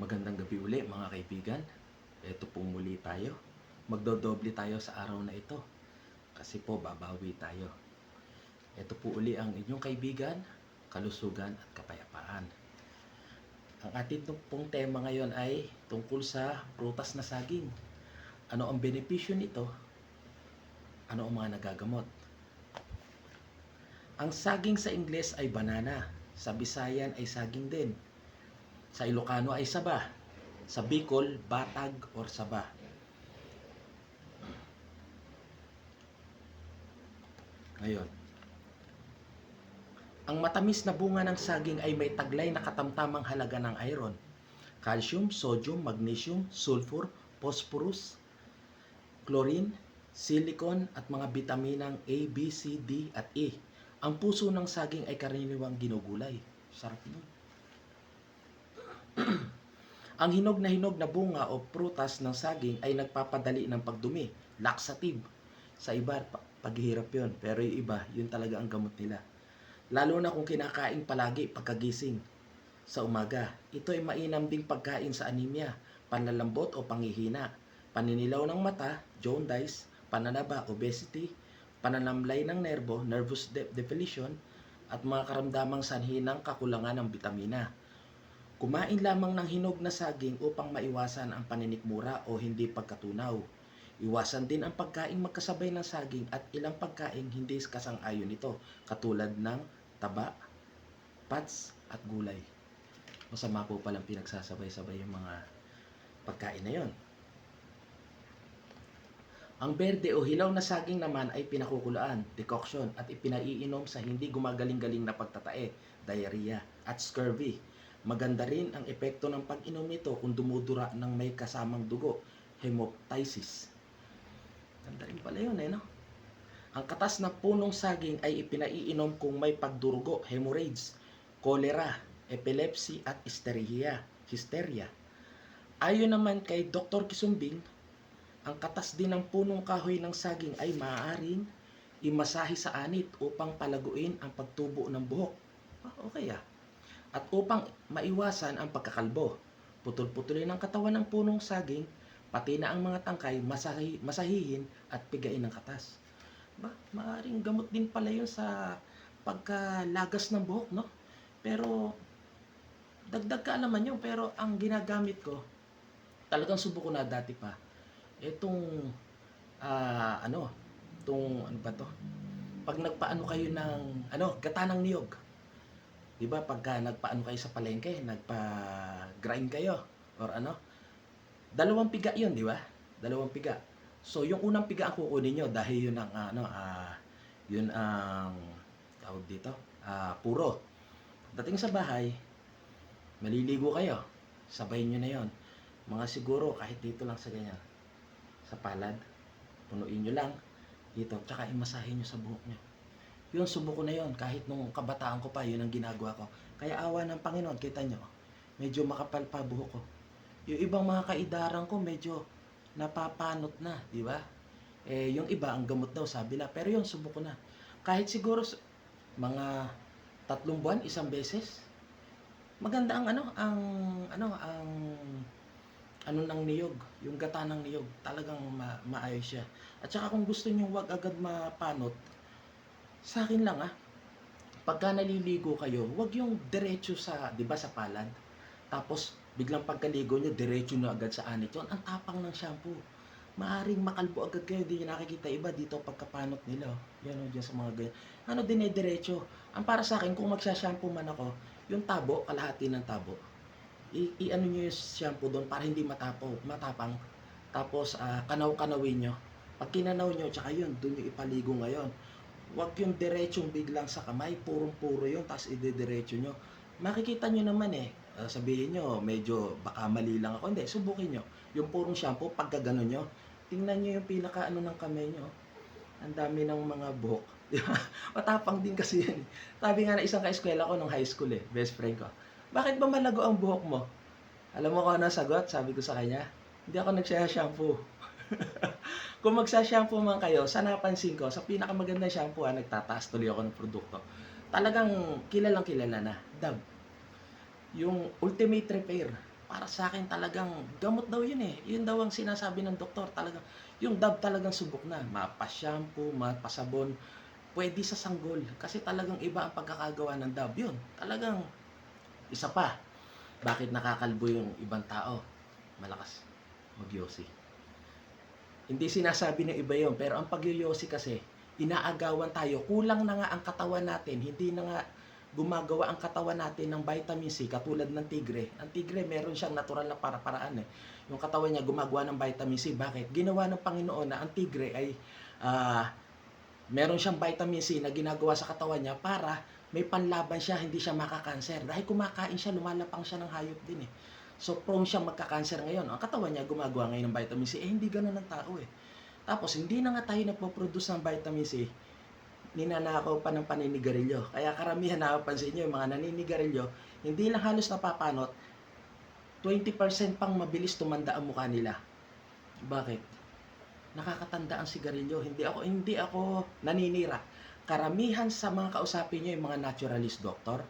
Magandang gabi uli mga kaibigan. Ito po muli tayo. Magdodoble tayo sa araw na ito. Kasi po babawi tayo. Ito po uli ang inyong kaibigan, kalusugan at kapayapaan. Ang ating pong tema ngayon ay tungkol sa prutas na saging. Ano ang benepisyo nito? Ano ang mga nagagamot? Ang saging sa Ingles ay banana. Sa Bisayan ay saging din. Sa Ilocano ay saba. Sa Bicol, batag or saba. Ngayon, ang matamis na bunga ng saging ay may taglay na katamtamang halaga ng iron, calcium, sodium, magnesium, sulfur, phosphorus, chlorine, silicon at mga bitaminang A, B, C, D at E. Ang puso ng saging ay karaniwang ginugulay. Sarap nun. Ang hinog na hinog na bunga o prutas ng saging ay nagpapadali ng pagdumi, laxative. Sa iba, pa- paghihirap yon Pero yung iba, yun talaga ang gamot nila. Lalo na kung kinakain palagi pagkagising sa umaga. Ito ay mainam ding pagkain sa anemia, panlalambot o panghihina, paninilaw ng mata, jaundice, pananaba, obesity, pananamlay ng nervo, nervous de- depletion, at mga karamdamang sanhi ng kakulangan ng bitamina. Kumain lamang ng hinog na saging upang maiwasan ang paninikmura o hindi pagkatunaw. Iwasan din ang pagkain magkasabay ng saging at ilang pagkain hindi kasang-ayon nito, katulad ng taba, pats, at gulay. Masama po palang pinagsasabay-sabay yung mga pagkain na yon. Ang berde o hilaw na saging naman ay pinakukulaan, decoction, at ipinaiinom sa hindi gumagaling-galing na pagtatae, diarrhea, at scurvy. Maganda rin ang epekto ng pag-inom nito kung dumudura ng may kasamang dugo, hemoptysis. Ganda rin pala yun eh, no? Ang katas na punong saging ay ipinaiinom kung may pagdurugo, hemorrhage, cholera, epilepsy at hysteria. hysteria. Ayon naman kay Dr. Kisumbing, ang katas din ng punong kahoy ng saging ay maaaring imasahi sa anit upang palaguin ang pagtubo ng buhok. Ah, okay ah. At upang maiwasan ang pagkakalbo, putol-putulin ang katawan ng punong saging, pati na ang mga tangkay masahi, masahihin at pigain ng katas. Ba, maaaring gamot din pala yun sa pagkalagas ng buhok, no? Pero, dagdag kaalaman yun, pero ang ginagamit ko, talagang subo ko na dati pa, itong, ah, ano, itong, ano ba to? Pag nagpaano kayo ng, ano, gata ng niyog, Di ba pagka nagpaano kayo sa palengke, nagpa-grind kayo or ano? Dalawang piga 'yon, di ba? Dalawang piga. So yung unang piga ang kukunin nyo dahil yun ang ano, ah, yun ang tawag dito, ah, puro. Dating sa bahay, maliligo kayo. Sabayin nyo na 'yon. Mga siguro kahit dito lang sa ganyan. Sa palad, punuin nyo lang dito, tsaka imasahin nyo sa buhok nyo. Yun, subuko na yun. Kahit nung kabataan ko pa, yun ang ginagawa ko. Kaya awa ng Panginoon, kita nyo, medyo makapal pa buhok ko. Yung ibang mga kaidaran ko, medyo napapanot na, di ba? Eh, yung iba, ang gamot daw, sabi na. Pero yun, subuko na. Kahit siguro, mga tatlong buwan, isang beses, maganda ang ano, ang, ano, ang, ano ng niyog, yung gata ng niyog, talagang ma- maayos siya. At saka kung gusto nyo wag agad mapanot, sa akin lang ah, pagka naliligo kayo, wag yung diretso sa, di ba sa palad, tapos biglang pagkaligo nyo, diretso nyo agad sa anit yun. Ang tapang ng shampoo. Maaring makalbo agad kayo, di nyo nakikita iba dito pagkapanot nila. oh. Yan o, dyan sa mga ganyan. Ano, dinediretso. Ang para sa akin, kung magsha-shampoo man ako, yung tabo, kalahati ng tabo, i, i ano nyo yung shampoo doon para hindi matapo, matapang. Tapos, ah, kanaw-kanawin nyo. Pag kinanaw nyo, tsaka yun, doon nyo ipaligo ngayon. Huwag yung diretsong biglang sa kamay, purong-puro yun, tapos idediretso nyo. Makikita nyo naman eh, Ah, sabihin nyo, medyo baka mali lang ako. Hindi, subukin nyo. Yung purong shampoo, pagka gano'n nyo, tingnan nyo yung pinaka ano ng kamay nyo. Ang dami ng mga buhok. Matapang din kasi yan. eh. Sabi nga na isang kaeskwela ko nung high school eh, best friend ko. Bakit ba malago ang buhok mo? Alam mo kung ano sagot? Sabi ko sa kanya, hindi ako nagsaya-shampoo. Kung magsa-shampoo man kayo, sa napansin ko, sa pinakamagandang shampoo, ah, nagtataas tuloy ako ng produkto. Talagang kilalang kilala na. Dove. Yung Ultimate Repair. para sa akin talagang gamot daw yun eh. Yun daw ang sinasabi ng doktor. Talagang, yung Dove talagang subok na. Mapa-shampoo, mapa-sabon, pwede sa sanggol. Kasi talagang iba ang pagkakagawa ng Dove. Yun, talagang isa pa. Bakit nakakalbo yung ibang tao? Malakas magyosi. Hindi sinasabi ng iba yun, pero ang pagyoyosi kasi, inaagawan tayo. Kulang na nga ang katawan natin, hindi na nga gumagawa ang katawan natin ng vitamin C katulad ng tigre. Ang tigre meron siyang natural na para-paraan eh. Yung katawan niya gumagawa ng vitamin C. Bakit? Ginawa ng Panginoon na ang tigre ay ah, meron siyang vitamin C na ginagawa sa katawan niya para may panlaban siya, hindi siya makakanser. Dahil kumakain siya, lumalapang siya ng hayop din eh. So prone siyang magka-cancer ngayon. Ang katawan niya gumagawa ngayon ng vitamin C. Eh hindi ganun ang tao eh. Tapos hindi na nga tayo nagpo-produce ng vitamin C ninanakaw pa ng paninigarilyo. Kaya karamihan napapansin nyo, yung mga naninigarilyo, hindi lang halos napapanot, 20% pang mabilis tumanda ang mukha nila. Bakit? Nakakatanda ang sigarilyo. Hindi ako hindi ako naninira. Karamihan sa mga kausapin nyo, yung mga naturalist doctor,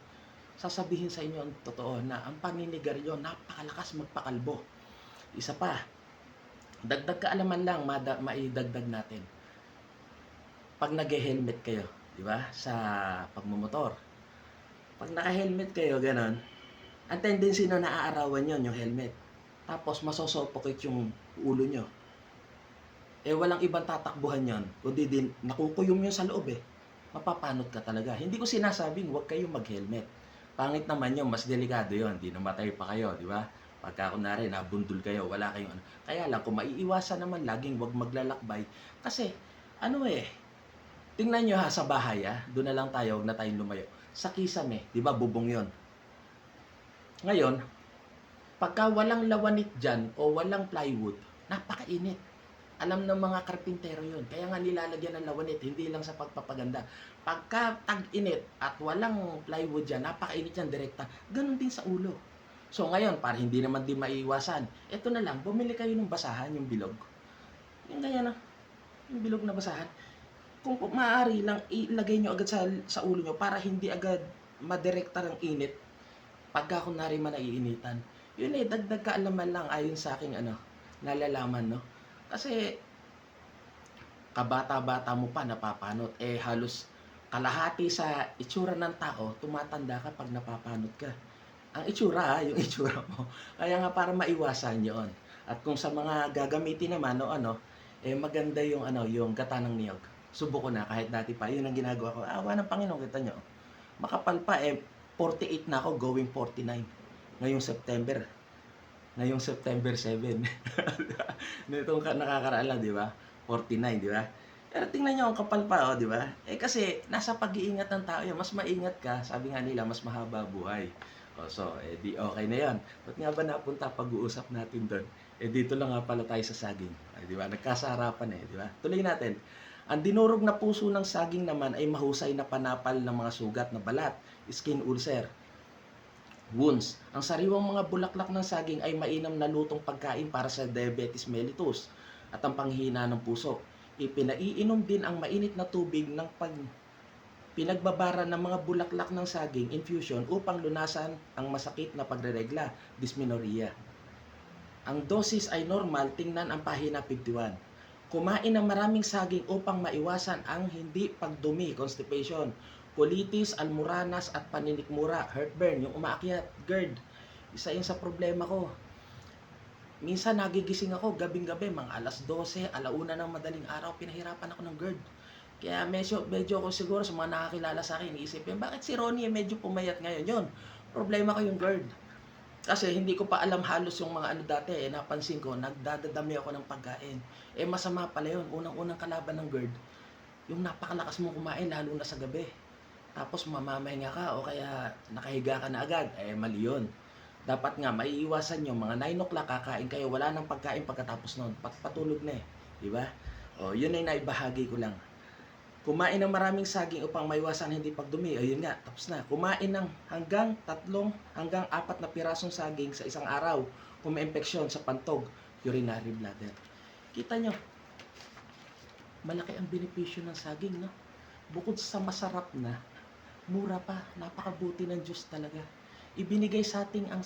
sasabihin sa inyo ang totoo na ang paninigarilyo napakalakas magpakalbo. Isa pa, dagdag kaalaman lang, mada, maidagdag natin pag nag-helmet kayo, di ba? Sa pagmumotor. Pag naka-helmet kayo, ganon, ang tendency na naaarawan yon yung helmet. Tapos masosuffocate yung ulo nyo. Eh walang ibang tatakbuhan yon, kundi din nakukuyom yun sa loob eh. Mapapanot ka talaga. Hindi ko sinasabing huwag kayong mag-helmet. Pangit naman yun, mas delikado yon, di namatay pa kayo, di ba? Pagka kunwari nabundol kayo, wala kayong ano. Kaya lang, kung maiiwasan naman, laging huwag maglalakbay. Kasi, ano eh, Tingnan nyo ha sa bahay ha, doon na lang tayo, huwag na tayong lumayo. Sa kisame, di ba bubong yon. Ngayon, pagka walang lawanit dyan o walang plywood, napakainit. Alam ng mga karpintero yon. Kaya nga nilalagyan ng lawanit, hindi lang sa pagpapaganda. Pagka tag-init at walang plywood dyan, napakainit yan direkta. Ganon din sa ulo. So ngayon, para hindi naman din maiiwasan, eto na lang, bumili kayo ng basahan, yung bilog. Yung ganyan na, yung bilog na basahan kung maaari lang ilagay nyo agad sa, sa ulo nyo para hindi agad madirekta ng init pagka kunwari man naiinitan. Yun eh, dagdag kaalaman lang ayon sa aking ano, nalalaman, no? Kasi, kabata-bata mo pa napapanot. Eh, halos kalahati sa itsura ng tao, tumatanda ka pag napapanot ka. Ang itsura, ha, yung itsura mo. Kaya nga para maiwasan yon. At kung sa mga gagamitin naman, no, ano, eh maganda yung ano, yung gata ng niyog subo na kahit dati pa. Yun ang ginagawa ko. Awa ng Panginoon, kita nyo. Makapal pa eh, 48 na ako, going 49. Ngayong September. Ngayong September 7. Nitong ka- nakakaraan lang, di ba? 49, di ba? Pero tingnan nyo, ang kapal pa, oh, di ba? Eh kasi, nasa pag-iingat ng tao yun. Mas maingat ka, sabi nga nila, mas mahaba buhay. O, so, eh, di okay na yan. Ba't nga ba napunta pag-uusap natin doon? Eh, dito lang nga pala tayo sa saging. Ay, di ba? Nagkasarapan eh, di ba? Tuloy natin. Ang dinurog na puso ng saging naman ay mahusay na panapal ng mga sugat na balat, skin ulcer, wounds. Ang sariwang mga bulaklak ng saging ay mainam na lutong pagkain para sa diabetes mellitus at ang panghina ng puso. Ipinaiinom din ang mainit na tubig ng pag pinagbabara ng mga bulaklak ng saging infusion upang lunasan ang masakit na pagreregla, dysmenorrhea. Ang dosis ay normal, tingnan ang pahina 51. Kumain ng maraming saging upang maiwasan ang hindi pagdumi, constipation, colitis, almoranas at paninikmura, heartburn, yung umaakyat, GERD. Isa yun sa problema ko. Minsan nagigising ako gabing-gabi, mga alas 12, alauna ng madaling araw, pinahirapan ako ng GERD. Kaya medyo, medyo ako siguro sa mga nakakilala sa akin, iisipin, bakit si Ronnie medyo pumayat ngayon? Yun, problema ko yung GERD. Kasi hindi ko pa alam halos yung mga ano dati eh, napansin ko, nagdadadami ako ng pagkain. Eh masama pala yun, unang-unang kalaban ng GERD, yung napakalakas mo kumain lalo na sa gabi. Tapos mamamahinga ka o kaya nakahiga ka na agad, eh mali yun. Dapat nga, maiiwasan nyo, mga 9 o'clock kakain kayo, wala nang pagkain pagkatapos pat patulog na eh. Di ba? O, yun ay naibahagi ko lang. Kumain ng maraming saging upang maiwasan hindi pagdumi. Ayun nga, tapos na. Kumain ng hanggang tatlong hanggang apat na pirasong saging sa isang araw kung may infeksyon sa pantog, urinary bladder. Kita nyo, malaki ang benepisyo ng saging, no? Bukod sa masarap na, mura pa, napakabuti ng Diyos talaga. Ibinigay sa ating ang